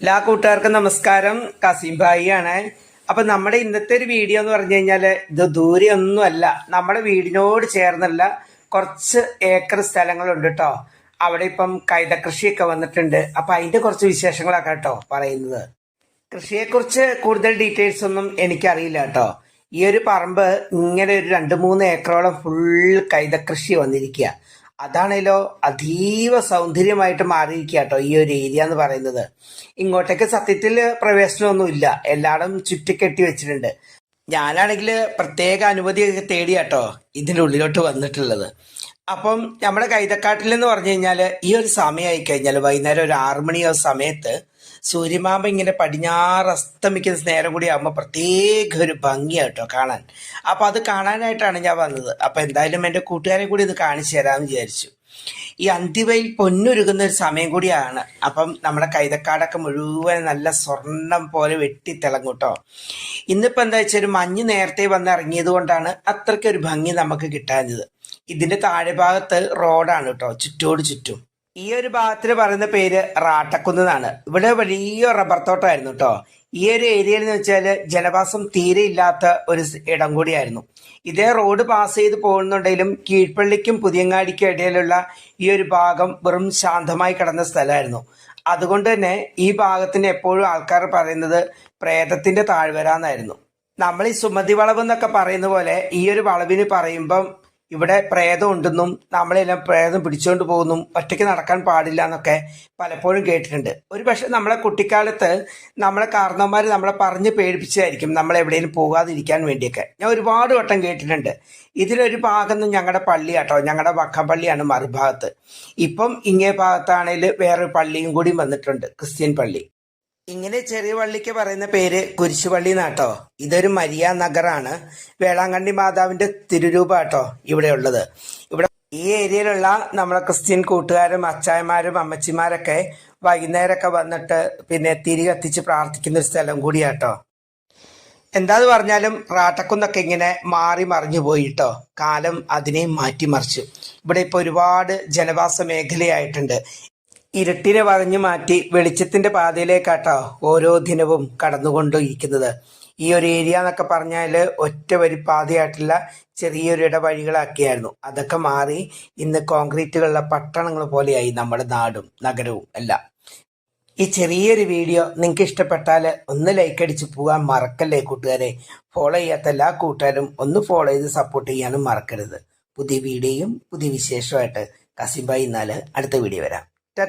എല്ലാ കൂട്ടുകാർക്കും നമസ്കാരം. കസീം ഭായി ആണ് അപ്പൊ നമ്മുടെ ഇന്നത്തെ ഒരു വീഡിയോ എന്ന് പറഞ്ഞു കഴിഞ്ഞാൽ ഇത് ദൂരെ നമ്മുടെ വീടിനോട് ചേർന്നുള്ള കുറച്ച് ഏക്കർ സ്ഥലങ്ങളുണ്ട് കേട്ടോ അവിടെ ഇപ്പം കൈത കൃഷിയൊക്കെ വന്നിട്ടുണ്ട്. അപ്പൊ അതിന്റെ കുറച്ച് വിശേഷങ്ങളൊക്കെ കേട്ടോ പറയുന്നത്. കൃഷിയെക്കുറിച്ച് കൂടുതൽ ഡീറ്റെയിൽസ് ഒന്നും എനിക്കറിയില്ല കേട്ടോ ഈ ഒരു പറമ്പ് ഇങ്ങനെ ഒരു രണ്ട് മൂന്ന് ഏക്കറോളം ഫുൾ കൈതകൃഷി വന്നിരിക്കുക അതാണല്ലോ അതീവ സൗന്ദര്യമായിട്ട് മാറിയിരിക്കുക കേട്ടോ ഈ ഒരു ഏരിയ എന്ന് പറയുന്നത്. ഇങ്ങോട്ടേക്ക് സത്യത്തിൽ പ്രവേശനമൊന്നും ഇല്ല എല്ലായിടും ചുറ്റിക്കെട്ടി വെച്ചിട്ടുണ്ട്. ഞാനാണെങ്കിൽ പ്രത്യേക അനുമതിയൊക്കെ തേടിയാട്ടോ ഇതിന്റെ ഉള്ളിലോട്ട് വന്നിട്ടുള്ളത്. അപ്പം നമ്മുടെ കൈതക്കാട്ടിൽ എന്ന് പറഞ്ഞു കഴിഞ്ഞാൽ ഈ ഒരു സമയമായി കഴിഞ്ഞാൽ വൈകുന്നേരം ഒരു ആറു ആ സമയത്ത് സൂര്യമാമ ഇങ്ങനെ പടിഞ്ഞാറ് അസ്തമിക്കുന്ന നേരം കൂടി ആകുമ്പോൾ പ്രത്യേക ഒരു ഭംഗിയാട്ടോ കാണാൻ. അപ്പൊ അത് കാണാനായിട്ടാണ് ഞാൻ വന്നത്. അപ്പൊ എന്തായാലും എന്റെ കൂട്ടുകാരെ കൂടി ഇത് കാണിച്ചു തരാമെന്ന് വിചാരിച്ചു. ഈ അന്തിവയിൽ പൊന്നുരുകുന്ന ഒരു സമയം കൂടിയാണ്. അപ്പം നമ്മുടെ കൈതക്കാടൊക്കെ മുഴുവൻ നല്ല സ്വർണം പോലെ വെട്ടി തിളങ്ങൂട്ടോ ഇന്നിപ്പോ എന്താ വെച്ചാൽ ഒരു മഞ്ഞ് നേരത്തെ വന്ന് ഇറങ്ങിയത് കൊണ്ടാണ് അത്രയ്ക്കൊരു ഭംഗി നമുക്ക് കിട്ടാഞ്ഞത്. ഇതിന്റെ താഴെ ഭാഗത്ത് റോഡാണ് കേട്ടോ ചുറ്റോട് ചുറ്റും. ഈ ഒരു ഭാഗത്തിന് പറയുന്ന പേര് റാട്ടക്കുന്ന് എന്നാണ് ഇവിടെ വലിയ റബ്ബർ തോട്ടമായിരുന്നു കേട്ടോ. ഈ ഒരു ഏരിയയിൽ എന്ന് വെച്ചാൽ ജനവാസം തീരെ ഇല്ലാത്ത ഒരു ഇടം കൂടിയായിരുന്നു. ഇതേ റോഡ് പാസ് ചെയ്ത് പോകുന്നുണ്ടെങ്കിലും കീഴ്പള്ളിക്കും പുതിയങ്ങാടിക്കും ഇടയിലുള്ള ഈ ഒരു ഭാഗം വെറും ശാന്തമായി കിടന്ന സ്ഥലമായിരുന്നു. അതുകൊണ്ട് തന്നെ ഈ ഭാഗത്തിന് എപ്പോഴും ആൾക്കാർ പറയുന്നത് പ്രേതത്തിന്റെ താഴ്വര എന്നായിരുന്നു. നമ്മൾ ഈ സുമതി വളവ് എന്നൊക്കെ പറയുന്ന പോലെ ഈ ഒരു വളവിന് പറയുമ്പം ഇവിടെ പ്രേതം ഉണ്ടെന്നും നമ്മളെല്ലാം പ്രേതം പിടിച്ചുകൊണ്ട് പോകുന്നു ഒറ്റയ്ക്ക് നടക്കാൻ പാടില്ല എന്നൊക്കെ പലപ്പോഴും കേട്ടിട്ടുണ്ട്. ഒരു പക്ഷെ നമ്മളെ കുട്ടിക്കാലത്ത് നമ്മളെ കാരണവന്മാർ നമ്മളെ പറഞ്ഞ് പേടിപ്പിച്ചതായിരിക്കും നമ്മൾ എവിടെയെങ്കിലും പോകാതിരിക്കാൻ വേണ്ടിയൊക്കെ. ഞാൻ ഒരുപാട് വട്ടം കേട്ടിട്ടുണ്ട്. ഇതിലൊരു ഭാഗം ഞങ്ങളുടെ പള്ളി കേട്ടോ ഞങ്ങളുടെ വക്കം പള്ളിയാണ് മറുഭാഗത്ത്. ഇപ്പം ഇങ്ങേ ഭാഗത്താണെങ്കിൽ വേറൊരു പള്ളിയും കൂടി വന്നിട്ടുണ്ട്. ക്രിസ്ത്യൻ പള്ളി. ഇങ്ങനെ ചെറിയ പള്ളിക്ക് പറയുന്ന പേര് കുരിശുപള്ളി എന്നാട്ടോ ഇതൊരു മരിയ നഗറാണ്. വേളാങ്കണ്ണി മാതാവിന്റെ തിരുരൂപാട്ടോ ഇവിടെ ഉള്ളത് ഇവിടെ ഈ ഏരിയയിലുള്ള നമ്മളെ ക്രിസ്ത്യൻ കൂട്ടുകാരും അച്ചായമാരും അമ്മച്ചിമാരൊക്കെ വൈകുന്നേരമൊക്കെ വന്നിട്ട് പിന്നെ തിരി കത്തിച്ച് പ്രാർത്ഥിക്കുന്ന ഒരു സ്ഥലം കൂടിയാട്ടോ. എന്താന്ന് പറഞ്ഞാലും റാട്ടക്കുന്നൊക്കെ ഇങ്ങനെ മാറി മറിഞ്ഞു പോയിട്ടോ. കാലം അതിനെയും മാറ്റിമറിച്ചു. ഇവിടെ ഇപ്പൊ ഒരുപാട് ജനവാസ മേഖലയായിട്ടുണ്ട്. ഇരുട്ടിനെ വളഞ്ഞു മാറ്റി വെളിച്ചത്തിന്റെ പാതയിലേക്കാട്ടോ ഓരോ ദിനവും കടന്നുകൊണ്ടിരിക്കുന്നത്. ഈ ഒരു ഏരിയ എന്നൊക്കെ പറഞ്ഞാൽ ഒറ്റ വരി പാതയായിട്ടുള്ള ചെറിയൊരു ഇടവഴികളാക്കിയായിരുന്നു. അതൊക്കെ മാറി ഇന്ന് കോൺക്രീറ്റുകളുടെ പട്ടണങ്ങൾ പോലെയായി നമ്മുടെ നാടും നഗരവും എല്ലാം. ഈ ചെറിയൊരു വീഡിയോ നിങ്ങൾക്ക് ഇഷ്ടപ്പെട്ടാൽ ഒന്ന് ലൈക്ക് അടിച്ച് പോകാൻ മറക്കല്ലേ കൂട്ടുകാരെ? ഫോളോ ചെയ്യാത്ത എല്ലാ കൂട്ടുകാരും ഒന്ന് ഫോളോ ചെയ്ത് സപ്പോർട്ട് ചെയ്യാനും മറക്കരുത്. പുതിയ വീഡിയോയും പുതിയ വിശേഷമായിട്ട് കസിംബായി എന്നാൽ അടുത്ത വീഡിയോ വരാം. ta